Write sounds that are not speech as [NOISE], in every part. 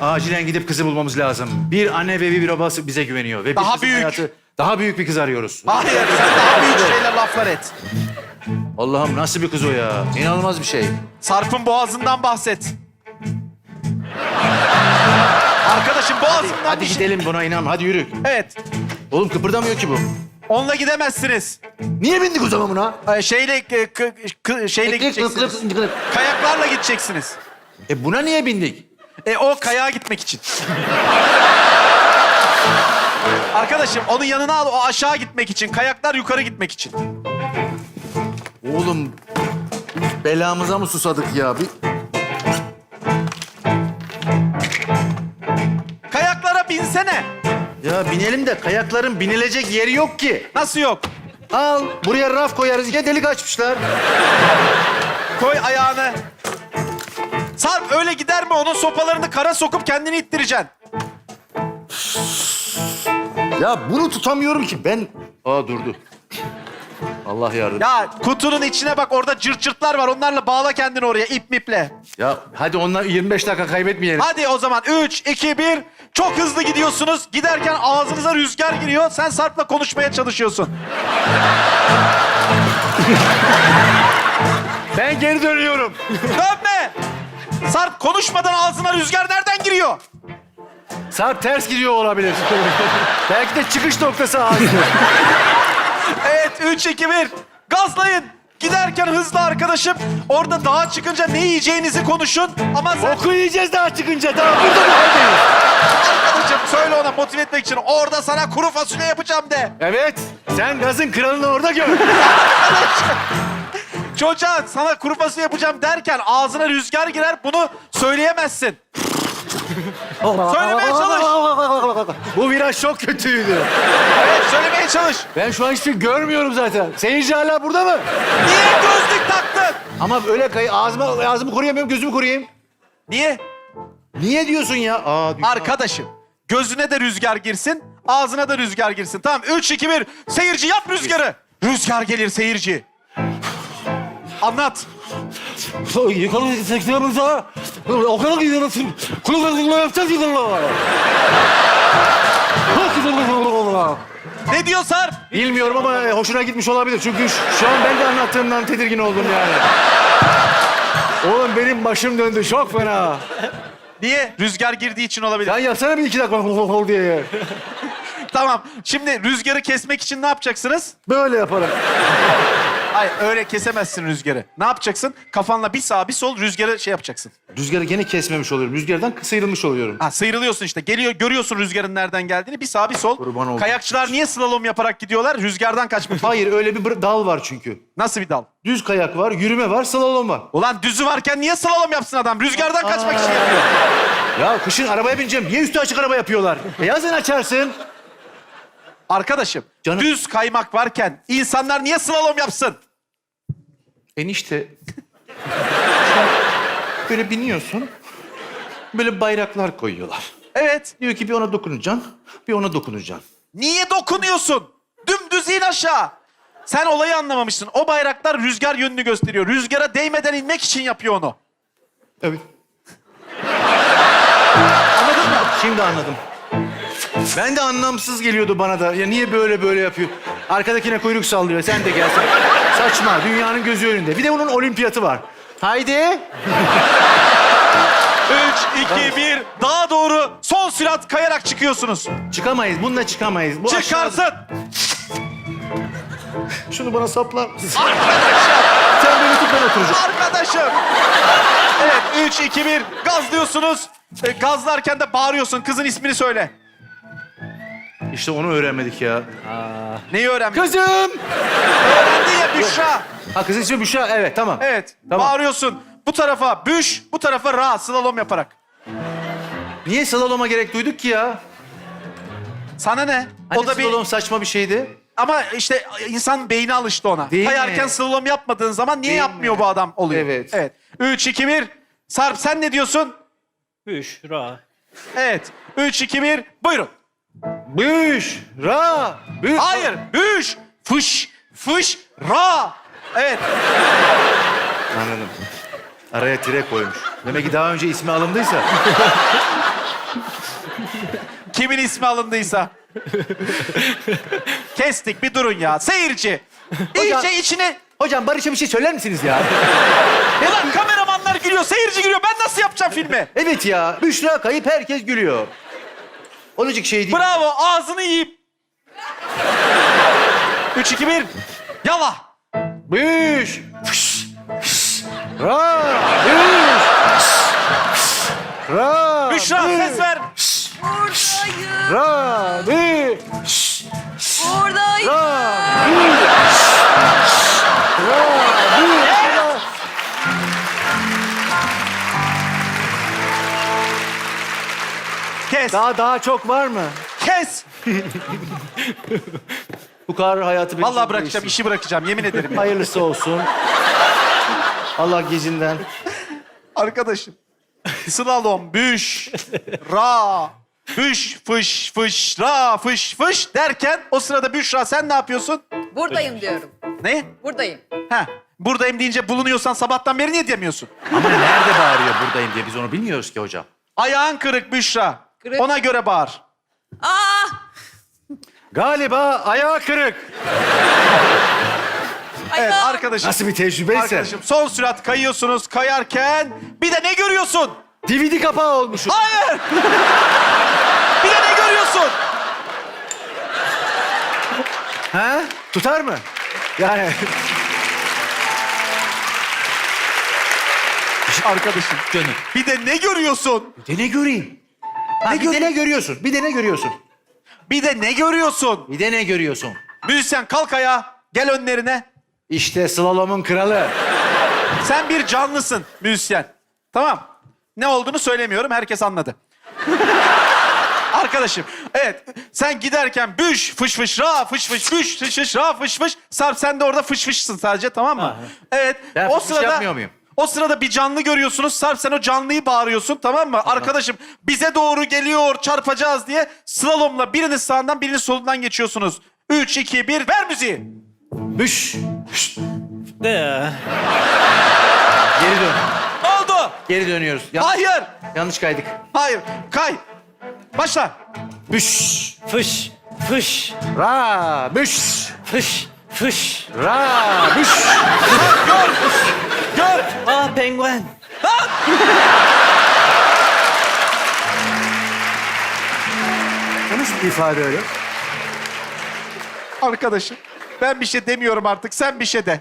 acilen gidip kızı bulmamız lazım. Bir anne ve bir babası bize güveniyor. Ve bir Daha kızın büyük. hayatı- daha büyük bir kız arıyoruz. Hayır sen daha büyük şeyler laflar et. Allah'ım nasıl bir kız o ya? İnanılmaz bir şey. Sarp'ın boğazından bahset. Arkadaşım boğazından Hadi bir şey... gidelim buna inan. Hadi yürü. Evet. Oğlum kıpırdamıyor ki bu. Onunla gidemezsiniz. Niye bindik o zaman buna? Ee, şeyle e, kı- kı- şeyle gideceksiniz. Kayaklarla gideceksiniz. E buna niye bindik? E o kayağa gitmek için. Arkadaşım onun yanına al o aşağı gitmek için. Kayaklar yukarı gitmek için. Oğlum belamıza mı susadık ya? Bir... Kayaklara binsene. Ya binelim de kayakların binilecek yeri yok ki. Nasıl yok? Al buraya raf koyarız. Ya delik açmışlar. Koy ayağını. Sarp öyle gider mi? Onun sopalarını kara sokup kendini ittireceksin. Ya bunu tutamıyorum ki ben. Aa durdu. Allah yardım. Ya, Ya kutunun içine bak orada cırt cırtlar var. Onlarla bağla kendini oraya ip miple. hadi onlar 25 dakika kaybetmeyelim. Hadi o zaman 3, 2, 1. Çok hızlı gidiyorsunuz. Giderken ağzınıza rüzgar giriyor. Sen Sarp'la konuşmaya çalışıyorsun. Ben geri dönüyorum. Dönme! Sarp konuşmadan ağzına rüzgar nereden giriyor? Sarp ters gidiyor olabilir. [LAUGHS] Belki de çıkış noktası ağzı. [LAUGHS] Evet 3, 2, 1. Gazlayın. Giderken hızlı arkadaşım. Orada dağa çıkınca ne yiyeceğinizi konuşun. Ama sen Oku yiyeceğiz daha çıkınca. Daha burada mı haldeyiz? arkadaşım söyle ona motive etmek için. Orada sana kuru fasulye yapacağım de. Evet. Sen gazın kralını orada gör. [LAUGHS] Çocuğa sana kuru fasulye yapacağım derken ağzına rüzgar girer. Bunu söyleyemezsin. [LAUGHS] Söylemeye çalış. [LAUGHS] Bu viraj çok kötüydü. Evet söylemeye çalış. Ben şu an hiçbir şey görmüyorum zaten. Seyirci hala burada mı? Niye gözlük taktın? Ama öyle kay ağzıma ağzımı koruyamıyorum, gözümü koruyayım. Niye? Niye diyorsun ya? Aa, Arkadaşım gözüne de rüzgar girsin, ağzına da rüzgar girsin. Tamam 3, 2, 1. Seyirci yap rüzgarı. Rüzgar gelir seyirci. Anlat. Yukarı sektiğimizde o kadar gidiyoruz. Kulübümüzde yapacağız gidiyorlar. Ne diyor Sarp? Bilmiyorum ama hoşuna gitmiş olabilir. Çünkü şu, an ben de anlattığımdan tedirgin oldum yani. Oğlum benim başım döndü çok fena. Niye? Rüzgar girdiği için olabilir. Sen yapsana bir iki dakika diye. [LAUGHS] Tamam. Şimdi rüzgarı kesmek için ne yapacaksınız? Böyle yaparım. Hayır öyle kesemezsin rüzgarı. Ne yapacaksın? Kafanla bir sağ bir sol rüzgarı şey yapacaksın. Rüzgarı gene kesmemiş oluyorum. Rüzgardan sıyrılmış oluyorum. Ha sıyrılıyorsun işte. Geliyor görüyorsun rüzgarın nereden geldiğini. Bir sağ bir sol. Kurban oldum. Kayakçılar niye slalom yaparak gidiyorlar? Rüzgardan kaçmak. Hayır öyle bir bır- dal var çünkü. Nasıl bir dal? Düz kayak var, yürüme var, slalom var. Ulan düzü varken niye slalom yapsın adam? Rüzgardan kaçmak için yapıyor. Ya kışın arabaya bineceğim. Niye üstü açık araba yapıyorlar? E yazın açarsın. Arkadaşım Canım- düz kaymak varken insanlar niye slalom yapsın? Enişte. böyle biniyorsun. Böyle bayraklar koyuyorlar. Evet. Diyor ki bir ona dokunacaksın, bir ona dokunacaksın. Niye dokunuyorsun? Dümdüz in aşağı. Sen olayı anlamamışsın. O bayraklar rüzgar yönünü gösteriyor. Rüzgara değmeden inmek için yapıyor onu. Evet. Anladın mı? Şimdi anladım. Ben de anlamsız geliyordu bana da. Ya niye böyle böyle yapıyor? Arkadakine kuyruk sallıyor. Sen de gelsin. Saçma. Dünyanın gözü önünde. Bir de bunun olimpiyatı var. Haydi. 3, 2, 1. Daha doğru son sürat kayarak çıkıyorsunuz. Çıkamayız. Bununla çıkamayız. Bu Çıkarsın. aşağıda- Şunu bana saplar mısın? Arkadaşım. Sen beni tut ben oturacağım. Arkadaşım. Evet 3, 2, 1. Gazlıyorsunuz. E, gazlarken de bağırıyorsun. Kızın ismini söyle. İşte onu öğrenmedik ya. Neyi öğrenmiş? Kızım! Öğrendin ya Büşra. Ha kızın ismi Büşra. Evet tamam. Evet. Tamam. Bağırıyorsun. Bu tarafa büş, bu tarafa ra slalom yaparak. Niye slaloma gerek duyduk ki ya? Sana ne? Hani o da bir slalom saçma bir şeydi. ama işte insan beyni alıştı ona. Değil Kayarken mi? slalom yapmadığın zaman niye Değil yapmıyor mi? bu adam oluyor. Evet. Evet. 3 2 1. Sarp sen ne diyorsun? Büşra. Evet. 3 2 1. Buyurun. Büşra! Bü Hayır. Büş. Fış. Fış. Ra. Evet. Anladım. Araya tire koymuş. Demek ki daha önce ismi alındıysa. [LAUGHS] ismi alındıysa. [LAUGHS] Kestik bir durun ya. Seyirci. Hocam- İyice içine... Hocam Barış'a bir şey söyler misiniz ya? [LAUGHS] Ulan kameramanlar gülüyor, seyirci gülüyor. Ben nasıl yapacağım filmi? evet ya. Büşra kayıp herkes gülüyor. Olacak şey değil. Bravo, ağzını yiyip. Üç, iki, bir. Yala. Büş. Fış. Fış. Ra. Büş. Fış. Ra. Büşra büş. ses ver. Buradayım. Ra. Büş. Buradayım. Ra. Kes, Daha daha çok var mı? kes. [LAUGHS] Bu kadar hayatı benim Vallahi bırakacağım, değişti. işi bırakacağım. Yemin ederim. ya. Hayırlısı olsun. Allah gezinden. Arkadaşım. Slalom, büş, ra, büş, fış, fış, ra, fış, fış derken o sırada Büşra sen ne yapıyorsun? Buradayım diyorum. Ne? Buradayım. Ha, buradayım deyince bulunuyorsan sabahtan beri niye demiyorsun? Ama nerede bağırıyor buradayım diye biz onu bilmiyoruz ki hocam. Ayağın kırık Büşra. Kırık. Ona göre bağır. Aa! Galiba ayağı kırık. [LAUGHS] Evet Ayağım. arkadaşım. Nasıl bir tecrübeyse. Arkadaşım son sürat kayıyorsunuz. Kayarken bir de ne görüyorsun? DVD kapağı olmuşum. Hayır! [LAUGHS] bir de ne görüyorsun? Ha? Tutar mı? Yani Arkadaşım. canım. Bir de ne görüyorsun? Bir de ne göreyim? Ha, bir de ne görüyorsun? Bir de ne görüyorsun? Bir de ne görüyorsun? Bir de ne görüyorsun? Müzisyen kalk ayağa. Gel önlerine. İşte slalomun kralı. Sen bir canlısın müzisyen. Tamam. Ne olduğunu söylemiyorum. Herkes anladı. Arkadaşım. Evet. Sen giderken büş fış fış ra fış fış büş fış fış ra fış fış. Sarp sen de orada fış fışsın sadece tamam mı? Aha. Evet. Ben o fış fış sırada yapmıyor muyum? O sırada bir canlı görüyorsunuz. Sarp sen o canlıyı bağırıyorsun tamam mı? Arkadaşım bize doğru geliyor çarpacağız diye slalomla biriniz sağından biriniz solundan geçiyorsunuz. 3, 2, 1 ver müziği. Büş. De ya. Geri dön. Ne oldu? Geri dönüyoruz. Ya- Hayır. yanlış kaydık. Hayır. Kay. Başla. Büş. Fış. Fış. Ra. Büş. Fış. Fış. Ra. İfade öyle? Arkadaşım. Ben bir şey demiyorum artık. Sen bir şey de.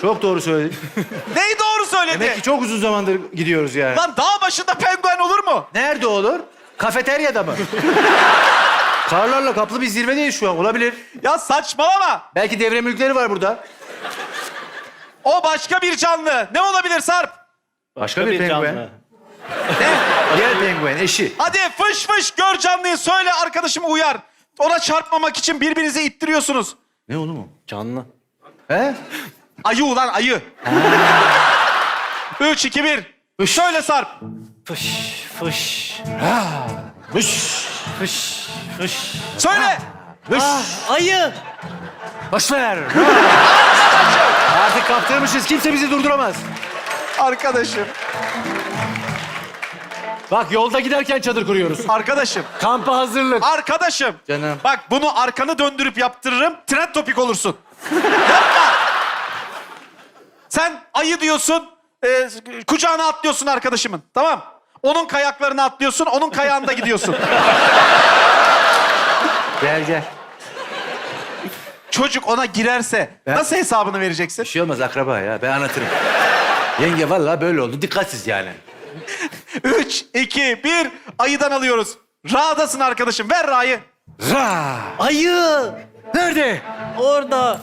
Çok doğru söyledin. [LAUGHS] Neyi doğru söyledi? Demek ki çok uzun zamandır gidiyoruz yani. Lan dağ başında penguen olur mu? Nerede olur? Kafeteryada mı? [LAUGHS] Karlarla kaplı bir zirvedeyiz şu an. Olabilir. Ya saçmalama. Belki devre mülkleri var burada. O başka bir canlı. Ne olabilir Sarp? Başka bir, penguen. canlı. Diğer penguen eşi. Hadi fış fış gör canlıyı söyle arkadaşımı uyar. Ona çarpmamak için birbirinizi ittiriyorsunuz. Ne oğlum o? Canlı. He? Ayı ulan ayı. Üç, iki, bir. Söyle Sarp. Fış. Fış. Büş. Fış. Fış. Söyle. Büş. Ayı. Boş ver. [LAUGHS] Artık kaptırmışız. Kimse bizi durduramaz. Arkadaşım. Bak yolda giderken çadır kuruyoruz. Arkadaşım. Kampa hazırlık. Arkadaşım. Canım. Bak bunu arkanı döndürüp yaptırırım. Trend topik olursun. Yapma. Sen ayı diyorsun. e, kucağına atlıyorsun arkadaşımın. Tamam. Onun kayaklarına atlıyorsun. Onun kayağında gidiyorsun. Gel gel. Çocuk ona girerse Ben- nasıl hesabını vereceksin? Bir şey olmaz akraba ya. Ben anlatırım. Yenge vallahi böyle oldu. Dikkatsiz yani. 3, 2, 1. Ayıdan alıyoruz. Ra'dasın arkadaşım. Ver Ra'yı. Ra. Ayı. Nerede? Orada.